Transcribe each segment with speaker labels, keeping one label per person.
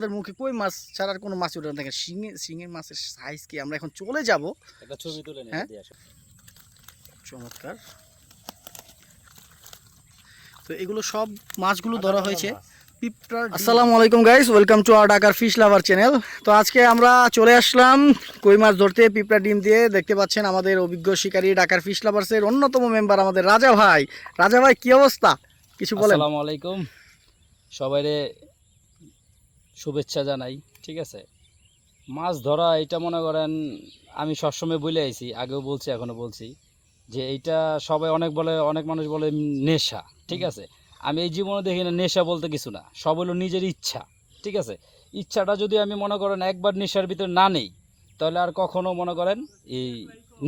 Speaker 1: আমাদের মুখে কই মাছ ছাড়ার কোনো মাছ ওঠে না? দেখেন শিঙে শিঙের মাছের সাইজ কি? আমরা এখন চলে যাব।
Speaker 2: একটা ছবি তুলে নিয়ে
Speaker 1: হ্যাঁ? চমৎকার। তো এগুলো সব মাছগুলো ধরা হয়েছে। পিঁপড়ার আসসালামু আলাইকুম গাইস ওয়েলকাম টু আর ঢাকার ফিশ লাভার চ্যানেল তো আজকে আমরা চলে আসলাম কই মাছ ধরতে পিঁপড়া ডিম দিয়ে। দেখতে পাচ্ছেন আমাদের অভিজ্ঞ শিকারী ঢাকার ফিশ লাভার্সের অন্যতম মেম্বার আমাদের রাজা ভাই। রাজা ভাই কি অবস্থা? কিছু বলেন।
Speaker 2: আসসালামু আলাইকুম। সবাইরে শুভেচ্ছা জানাই, ঠিক আছে? মাছ ধরা, এটা মনে করেন, আমি সবসময় বলে আইছি, আগেও বলছি, এখনও বলছি, যে এইটা সবাই অনেক বলে, অনেক মানুষ বলে নেশা, ঠিক আছে? আমি এই জীবনে দেখি না, নেশা বলতে কিছু না, সব হলো নিজের ইচ্ছা, ঠিক আছে? ইচ্ছাটা যদি আমি মনে করেন একবার নেশার ভিতরে না নেই, তাহলে আর কখনো মনে করেন এই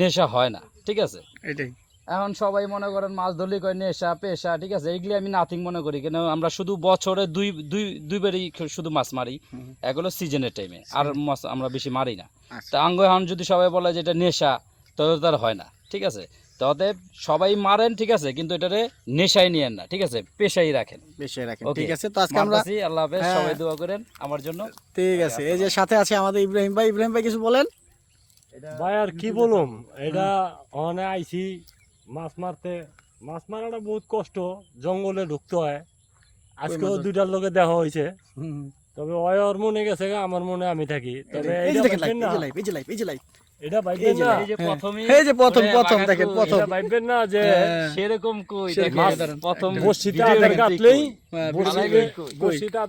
Speaker 2: নেশা হয় না, ঠিক আছে?
Speaker 1: এটাই।
Speaker 2: এখন সবাই মনে করেন মাছ ধরলেই কয় নেশা পেশা ঠিক আছে এগুলি আমি নাথিং মনে করি। কেন আমরা শুধু বছরে দুই দুই দুইবারই শুধু মাছ মারি। এগুলো সিজনের টাইমে আর মাছ আমরা বেশি মারি না।
Speaker 1: আচ্ছা।
Speaker 2: তা আঙ্গ এখন যদি সবাই বলে যে এটা নেশা তবে তার হয় না ঠিক আছে? অতএব সবাই মারেন ঠিক আছে কিন্তু এটারে নেশায় নিয়েন না ঠিক আছে? পেশাই রাখেন।
Speaker 1: বেশি রাখেন ঠিক আছে? তো আজকে আমরা
Speaker 2: আল্লাহ হাফেজ
Speaker 1: হ্যাঁ।
Speaker 2: সবাই দোয়া করেন আমার জন্য।
Speaker 1: ঠিক আছে এই যে সাথে আছে আমাদের ইব্রাহিম ভাই ইব্রাহিম ভাই কিছু বলেন?
Speaker 3: ভাই আর কি বলুম? এটা অনে আইছি মাছ মারতে মাছ মারাটা বহুত কষ্ট জঙ্গলে ঢুকতে হয়। আজকেও
Speaker 1: মাছ?
Speaker 3: দুইটার লোকে দেখা হয়েছে। তবে ওই ওর মনে গেছে গা, আমার মনে আমি থাকি। তবে এটা ভাববেন না।
Speaker 1: এই যে।
Speaker 2: প্রথমেই
Speaker 1: এই প্রথম প্রথম দেখেন প্রথম।
Speaker 3: ভাববেন না।
Speaker 2: সেরকম কই। প্রথম
Speaker 3: বসিটা? বসিটা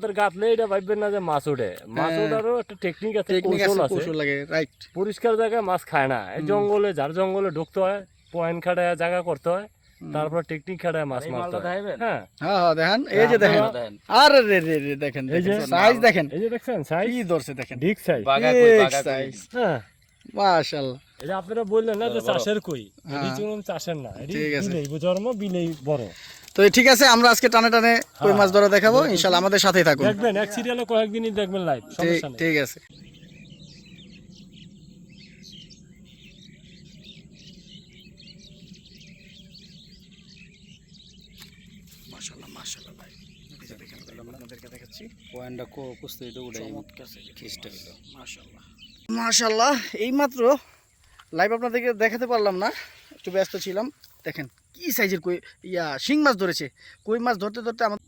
Speaker 3: এটা ভাববেন না মাছ ওঠে। মাছ
Speaker 1: হ্যাঁ।
Speaker 3: ওঠারও একটা টেকনিক আছে কৌশল
Speaker 1: আছে
Speaker 3: আছে।
Speaker 1: কৌশল লাগে রাইট
Speaker 3: পরিষ্কার জায়গায় মাছ খায় না। এই জঙ্গলে যার জঙ্গলে ঢুকতে হয় পয়েন্ট খাটায় জায়গা করতে হয় তারপর টেকনিক মাছ মারতে হয়। হ্যাঁ।
Speaker 1: হ্যাঁ হ্যাঁ দেখেন এই যে দেখেন। আরে রে রে রে দেখেন
Speaker 3: এই যে-
Speaker 1: সাইজ দেখেন
Speaker 3: এই যে দেখছেন সাইজ
Speaker 1: কি ধরছে দেখেন।
Speaker 3: Big size
Speaker 1: size।
Speaker 3: হ্যাঁ।
Speaker 1: মাশাআল্লাহ।
Speaker 3: এটা আপনারা বললেন না যে চাষের কই
Speaker 1: হ্যাঁ।
Speaker 3: চাষের না
Speaker 1: ঠিক আছে।
Speaker 3: বিলেই জন্ম বিলেই বড়।
Speaker 1: তো ঠিক আছে আমরা আজকে টানে টানে কই
Speaker 3: হ্যাঁ।
Speaker 1: মাছ ধরা দেখাবো। ইনশাআল্লাহ আমাদের সাথেই থাকুন।
Speaker 3: দেখবেন এক সিরিয়ালে কয়েকদিনই দেখবেন লাইভ সমস্যা নেই।
Speaker 1: ঠিক আছে। ভাই। দেখেন আপনাদেরকে দেখাচ্ছি
Speaker 2: পয়েন্টটা কুস্তি। হইল।
Speaker 1: মাশাআল্লাহ। মাশাআল্লাহ এইমাত্র লাইভ আপনাদেরকে দেখাতে পারলাম না। একটু ব্যস্ত ছিলাম। দেখেন কি সাইজের কই ইয়া শিং মাছ ধরেছে। কই মাছ ধরতে ধরতে আমার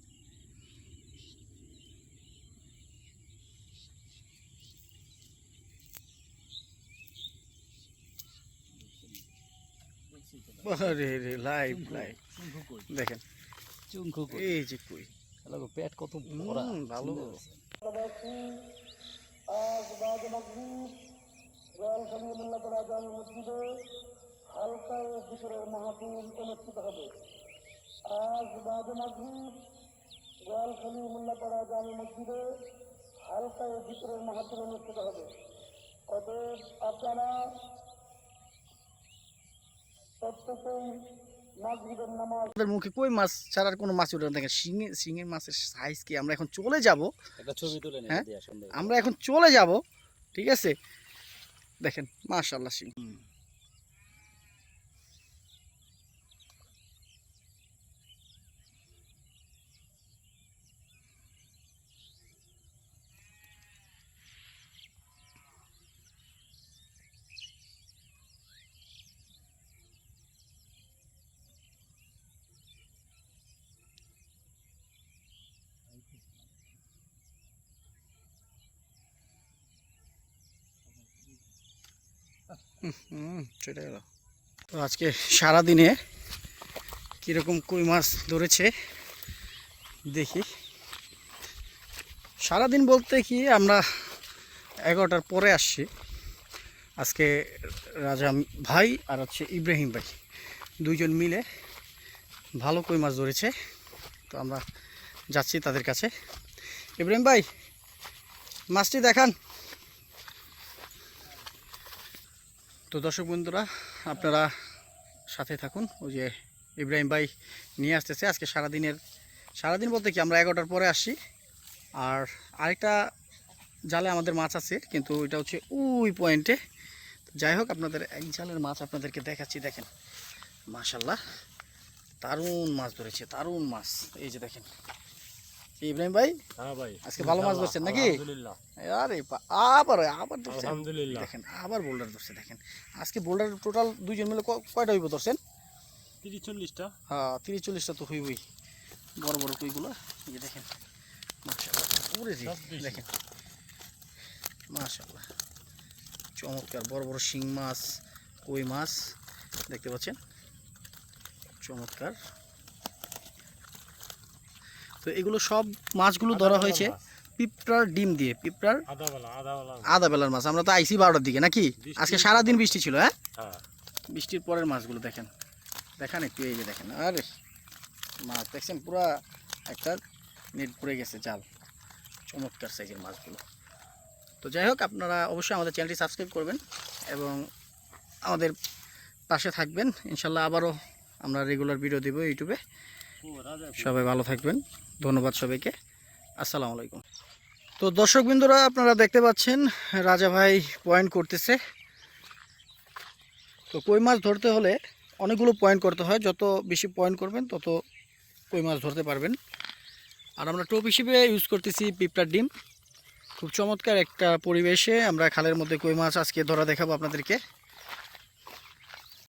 Speaker 1: লাইভ লাইভ দেখেন।
Speaker 2: চুংখু কই।
Speaker 1: এই যে কই
Speaker 2: শালা গো, পেট কত ভরা।
Speaker 1: ভালো।
Speaker 2: সুন্দর আছে।
Speaker 4: আজ বাদ মাগরিব গোয়ালখালী মোল্লাপাড়া জামে মসজিদে হালকায় ভিতরের মাহাতুর অনুষ্ঠিত হবে অতএব আপনারা প্রত্যেকেই
Speaker 1: আমাদের মুখে কই মাছ ছাড়ার কোনো মাছ ওঠে না? দেখেন শিঙে শিঙের মাছের সাইজ কি? আমরা এখন চলে যাব।
Speaker 2: একটা ছবি তুলে নিয়ে
Speaker 1: হ্যাঁ? আমরা এখন চলে যাব ঠিক আছে? দেখেন মাশাল্লাহ শিং সেটা গেল তো আজকে সারাদিনে কীরকম কই মাছ ধরেছে, দেখি। সারাদিন বলতে কি, আমরা এগারোটার পরে আসছি। আজকে রাজা ভাই আর হচ্ছে ইব্রাহিম ভাই, দুইজন মিলে ভালো কই মাছ ধরেছে। তো আমরা যাচ্ছি তাদের কাছে। ইব্রাহিম ভাই, মাছটি দেখান। তো দর্শক বন্ধুরা, আপনারা সাথে থাকুন। ওই যে ইব্রাহিম ভাই নিয়ে আসতেছে। আজকে সারাদিনের সারাদিন বলতে কি, আমরা এগারোটার পরে আসি আর আরেকটা জালে আমাদের মাছ আছে, কিন্তু এটা হচ্ছে ওই পয়েন্টে যাই হোক, আপনাদের এক জালের মাছ আপনাদেরকে দেখাচ্ছি, দেখেন। মাশাল্লাহ দারুণ মাছ ধরেছে, দারুণ মাছ। এই যে দেখেন ইব্রাহিম ভাই?
Speaker 3: হ্যাঁ ভাই।
Speaker 1: আজকে ভালো মাছ ধরছেন নাকি? আরে আবার আবার ধরছেন?
Speaker 3: আলহামদুলিল্লাহ।
Speaker 1: দেখেন আবার বোল্ডার ধরছে দেখেন। আজকে বোল্ডার টোটাল দুইজন মিলে কয়টা হইব ধরছেন?
Speaker 3: তিরিশ চল্লিশটা।
Speaker 1: হ্যাঁ তিরিশ চল্লিশটা তো হইবই। বড় বড় কইগুলো। এই যে দেখেন মাশাআল্লাহ পুরে দেখেন। মাশাআল্লাহ চমৎকার বড় বড় শিং মাছ কই মাছ দেখতে পাচ্ছেন? চমৎকার। তো এগুলো সব মাছগুলো ধরা হয়েছে পিঁপড়ার ডিম দিয়ে পিঁপড়ার
Speaker 3: আধা বেলা আধা বেলা
Speaker 1: আধা বেলার মাছ। আমরা তো আইসি বারোটার দিকে নাকি? আজকে সারাদিন বৃষ্টি ছিল হ্যাঁ?
Speaker 3: হ্যাঁ।
Speaker 1: বৃষ্টির পরের মাছগুলো দেখেন। দেখান একটু এই যে দেখেন। আরে মাছ দেখছেন? পুরা একটা নেট পড়ে গেছে জাল। চমৎকার সাইজের মাছগুলো। তো যাই হোক আপনারা অবশ্যই আমাদের চ্যানেলটি সাবস্ক্রাইব করবেন এবং আমাদের পাশে থাকবেন। ইনশাল্লাহ আবারও আমরা রেগুলার ভিডিও দেবো ইউটিউবে। সবাই ভালো থাকবেন। ধন্যবাদ সবাইকে। আসসালামু আলাইকুম। তো দর্শকবৃন্দরা, আপনারা দেখতে পাচ্ছেন, রাজা ভাই পয়েন্ট করতেছে। তো কই মাছ ধরতে হলে অনেকগুলো পয়েন্ট করতে হয়। যত বেশি পয়েন্ট করবেন, তত কই মাছ ধরতে পারবেন। আর আমরা টোপ হিসেবে ইউজ করতেছি পিঁপড়ার ডিম। খুব চমৎকার একটা পরিবেশে আমরা খালের মধ্যে কই মাছ আজকে ধরা দেখাবো আপনাদেরকে।